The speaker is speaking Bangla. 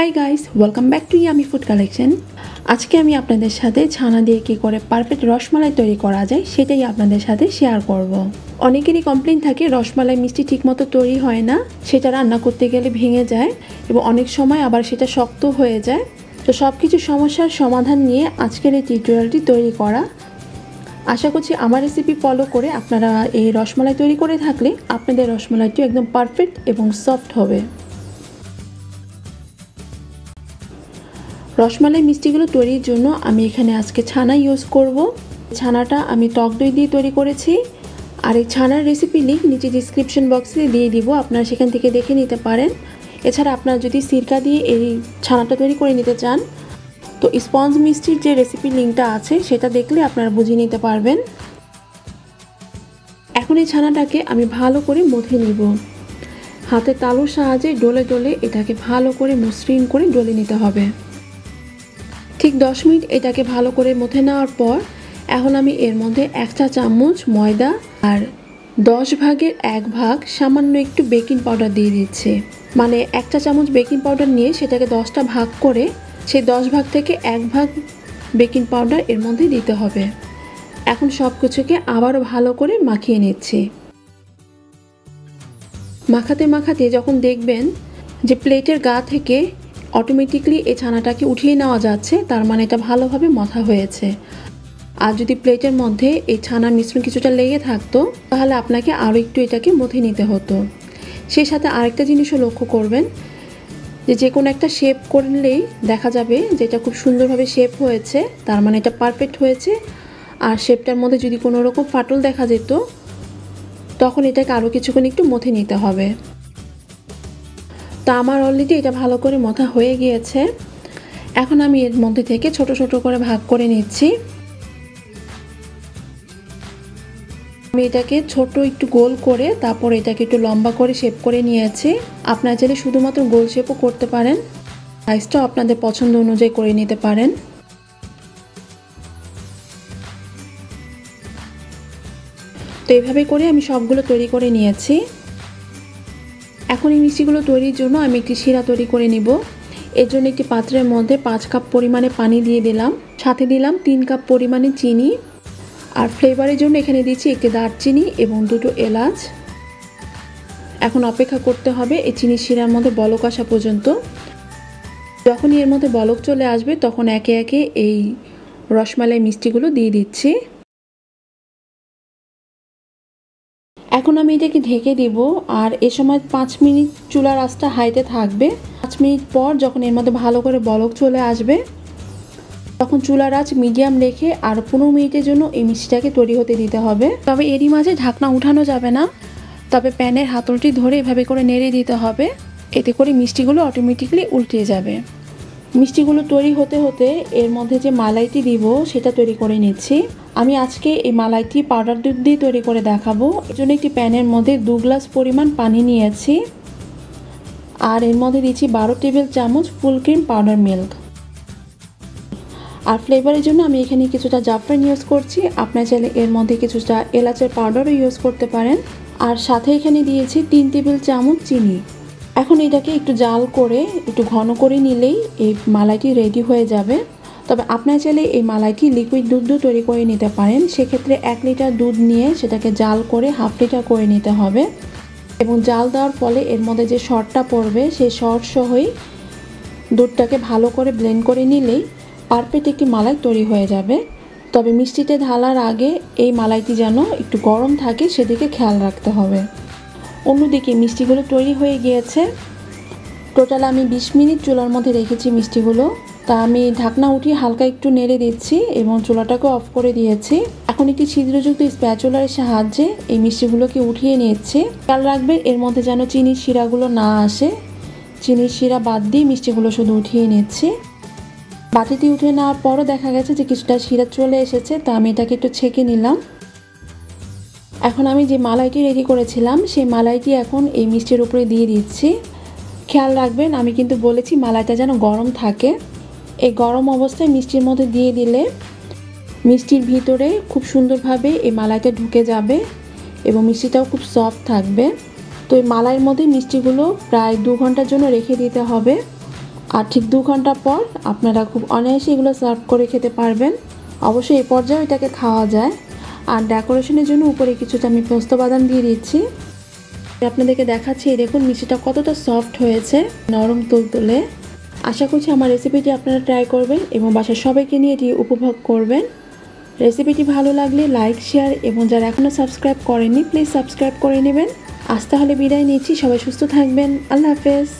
Hi guys welcome back to yummy food collection আজকে আমি আপনাদের সাথে ছানা দিয়ে কী করে পারফেক্ট রসমালাই তৈরি করা যায় সেটাই আপনাদের সাথে শেয়ার করব। অনেকেরই কমপ্লেন থাকে রসমালাই মিষ্টি ঠিকমতো তৈরি হয় না, সেটা রান্না করতে গেলে ভেঙে যায় এবং অনেক সময় আবার সেটা শক্ত হয়ে যায়। তো সব কিছু সমস্যার সমাধান নিয়ে আজকের এই টিউটোরিয়ালটি তৈরি করা। আশা করছি আমার রেসিপি ফলো করে আপনারা এই রসমালাই তৈরি করে থাকলে আপনাদের রসমালাইটি একদম পারফেক্ট এবং সফট হবে। রসমালাই মিষ্টিগুলো তৈরির জন্য আমি এখানে আজকে ছানা ইউজ করব। ছানাটা আমি টক দই দিয়ে তৈরি করেছি। আর এই ছানার রেসিপি লিঙ্ক নিচে ডিসক্রিপশন বক্সে দিয়ে দিব, আপনারা সেখান থেকে দেখে নিতে পারেন। এছাড়া আপনারা যদি সিরকা দিয়ে এই ছানাটা তৈরি করে নিতে চান, তো স্পঞ্জ মিষ্টির যে রেসিপি লিঙ্কটা আছে, সেটা দেখলে আপনারা বুঝিয়ে নিতে পারবেন। এখন এই ছানাটাকে আমি ভালো করে মথে নিব। হাতে তালুর সাহায্যে ডলে ডলে এটাকে ভালো করে মসৃণ করে ডলে নিতে হবে। ঠিক দশ মিনিট এটাকে ভালো করে মথে নেওয়ার পর এখন আমি এর মধ্যে এক চা চামচ ময়দা আর দশ ভাগের এক ভাগ সামান্য একটু বেকিং পাউডার দিয়ে দিচ্ছি। মানে এক চা চামচ বেকিং পাউডার নিয়ে সেটাকে দশটা ভাগ করে সেই দশ ভাগ থেকে এক ভাগ বেকিং পাউডার এর মধ্যে দিতে হবে। এখন সব কিছুকে আবারও ভালো করে মাখিয়ে নিচ্ছি। মাখাতে মাখাতে যখন দেখবেন যে প্লেটের গা থেকে অটোমেটিকলি এই ছানাটাকে উঠিয়ে নেওয়া যাচ্ছে, তার মানে এটা ভালোভাবে মথা হয়েছে। আর যদি প্লেটের মধ্যে এই ছানার মিশ্রণ কিছুটা লেগে থাকতো, তাহলে আপনাকে আরও একটু এটাকে মথে নিতে হতো। সেই সাথে আরেকটা জিনিসও লক্ষ্য করবেন, যে যে কোনো একটা শেপ করলেই দেখা যাবে যে এটা খুব সুন্দরভাবে শেপ হয়েছে, তার মানে এটা পারফেক্ট হয়েছে। আর শেপটার মধ্যে যদি কোনো রকম ফাটল দেখা যেত, তখন এটাকে আরও কিছুক্ষণ একটু মথে নিতে হবে। তা আমার অলরেডি এটা ভালো করে মথা হয়ে গিয়েছে। এখন আমি এর মধ্যে থেকে ছোট ছোট করে ভাগ করে নিচ্ছি। আমি এটাকে ছোট একটু গোল করে তারপর এটাকে একটু লম্বা করে শেপ করে নিয়েছি। আপনারা চাইলে শুধুমাত্র গোল শেপও করতে পারেন। সাইজটাও আপনাদের পছন্দ অনুযায়ী করে নিতে পারেন। তো এইভাবে করে আমি সবগুলো তৈরি করে নিয়েছি। এখন এই মিষ্টিগুলো তৈরির জন্য আমি একটি শিরা তৈরি করে নিব। এর জন্য একটি পাত্রের মধ্যে পাঁচ কাপ পরিমাণে পানি দিয়ে দিলাম। সাথে দিলাম তিন কাপ পরিমাণে চিনি। আর ফ্লেভারের জন্য এখানে দিচ্ছি একটি দারচিনি এবং দুটো এলাচ। এখন অপেক্ষা করতে হবে এই চিনি শিরার মধ্যে বলক আসা পর্যন্ত। যখনই এর মধ্যে বলক চলে আসবে, তখন একে একে এই রসমালাই মিষ্টিগুলো দিয়ে দিচ্ছি। এখন আমি এটাকে ঢেকে দিব, আর এ সময় পাঁচ মিনিট চুলার আঁচটা হাইতে থাকবে। পাঁচ মিনিট পর যখন এর মধ্যে ভালো করে বলক চলে আসবে, তখন চুলার আঁচ মিডিয়াম রেখে আর পনেরো মিনিটের জন্য এই মিষ্টিটাকে তৈরি হতে দিতে হবে। তবে এরই মাঝে ঢাকনা উঠানো যাবে না, তবে প্যানের হাতলটি ধরে এভাবে করে নেড়ে দিতে হবে, এতে করে মিষ্টিগুলো অটোমেটিকলি উল্টে যাবে। মিষ্টিগুলো তৈরি হতে হতে এর মধ্যে যে মালাইটি দিব, সেটা তৈরি করে নিচ্ছি। আমি আজকে এই মালাইটি পাউডার দুধ দিয়ে তৈরি করে দেখাবো। এর জন্য একটি প্যানের মধ্যে দু গ্লাস পরিমাণ পানি নিয়েছি। আর এর মধ্যে দিচ্ছি বারো টেবিল চামচ ফুল ক্রিম পাউডার মিল্ক। আর ফ্লেভারের জন্য আমি এখানে কিছুটা জাফরান ইউজ করছি। আপনার চাইলে এর মধ্যে কিছুটা এলাচের পাউডারও ইউজ করতে পারেন। আর সাথে এখানে দিয়েছি তিন টেবিল চামচ চিনি। এখন এটাকে একটু জাল করে, একটু ঘন করে নিলেই এই মালাইটি রেডি হয়ে যাবে। তবে আপনার চাইলে এই মালাইটি লিকুইড দুধ তৈরি করে নিতে পারেন। সেক্ষেত্রে এক লিটার দুধ নিয়ে সেটাকে জাল করে হাফ লিটার করে নিতে হবে। এবং জাল দেওয়ার ফলে এর মধ্যে যে শর্টটা পড়বে, সেই শর্ট সহই দুধটাকে ভালো করে ব্লেন্ড করে নিলেই পারফেক্ট একটি মালাই তৈরি হয়ে যাবে। তবে মিষ্টিতে ঢালার আগে এই মালাইটি যেন একটু গরম থাকে, সেদিকে খেয়াল রাখতে হবে। অন্যদিকে মিষ্টিগুলো তৈরি হয়ে গিয়েছে। টোটাল আমি বিশ মিনিট চুলার মধ্যে রেখেছি মিষ্টিগুলো। তা আমি ঢাকনা উঠিয়ে হালকা একটু নেড়ে দিচ্ছি এবং চুলাটাকে অফ করে দিয়েছি। এখন একটি ছিদ্রযুক্ত স্প্যাচুলার সাহায্যে এই মিষ্টিগুলোকে উঠিয়ে নিচ্ছি। খেয়াল রাখবেন এর মধ্যে যেন চিনির শিরাগুলো না আসে। চিনির শিরা বাদ দিয়ে মিষ্টিগুলো শুধু উঠিয়ে নিচ্ছি। বাটিতে উঠে নেওয়ার পরও দেখা গেছে যে কিছুটা শিরা চলে এসেছে, তা আমি এটাকে একটু ছেঁকে নিলাম। এখন আমি যে মালাইটি রেডি করেছিলাম, সেই মালাইটি এখন এই মিষ্টির উপরে দিয়ে দিচ্ছি। খেয়াল রাখবেন, আমি কিন্তু বলেছি মালাইটা যেন গরম থাকে। এই গরম অবস্থায় মিষ্টির মধ্যে দিয়ে দিলে মিষ্টির ভিতরে খুব সুন্দরভাবে এই মালাইটা ঢুকে যাবে এবং মিষ্টিটাও খুব সফট থাকবে। তো এই মালাইয়ের মধ্যে মিষ্টিগুলো প্রায় দু ঘণ্টার জন্য রেখে দিতে হবে। আর ঠিক দু ঘণ্টা পর আপনারা খুব অনায়াসে এগুলো সার্ভ করে খেতে পারবেন। অবশ্যই এই পর্যায়ে এটাকে খাওয়া যায়। আর ডেকোরেশনের জন্য উপরে কিছুটা আমি পোস্ত বাদাম দিয়ে দিচ্ছি। আপনাদেরকে দেখাচ্ছি দেখুন মিষ্টিটা কতটা সফট হয়েছে, নরম তুলতুলে আশা করছি আমার রেসিপিটি আপনারা ট্রাই করবেন এবং বাসার সবাইকে নিয়ে এটি উপভোগ করবেন। রেসিপিটি ভালো লাগলে লাইক শেয়ার এবং যারা এখনও সাবস্ক্রাইব করেননি প্লিজ সাবস্ক্রাইব করে নেবেন। আজ তাহলে বিদায় নিচ্ছি, সবাই সুস্থ থাকবেন, আল্লাহ হাফেজ।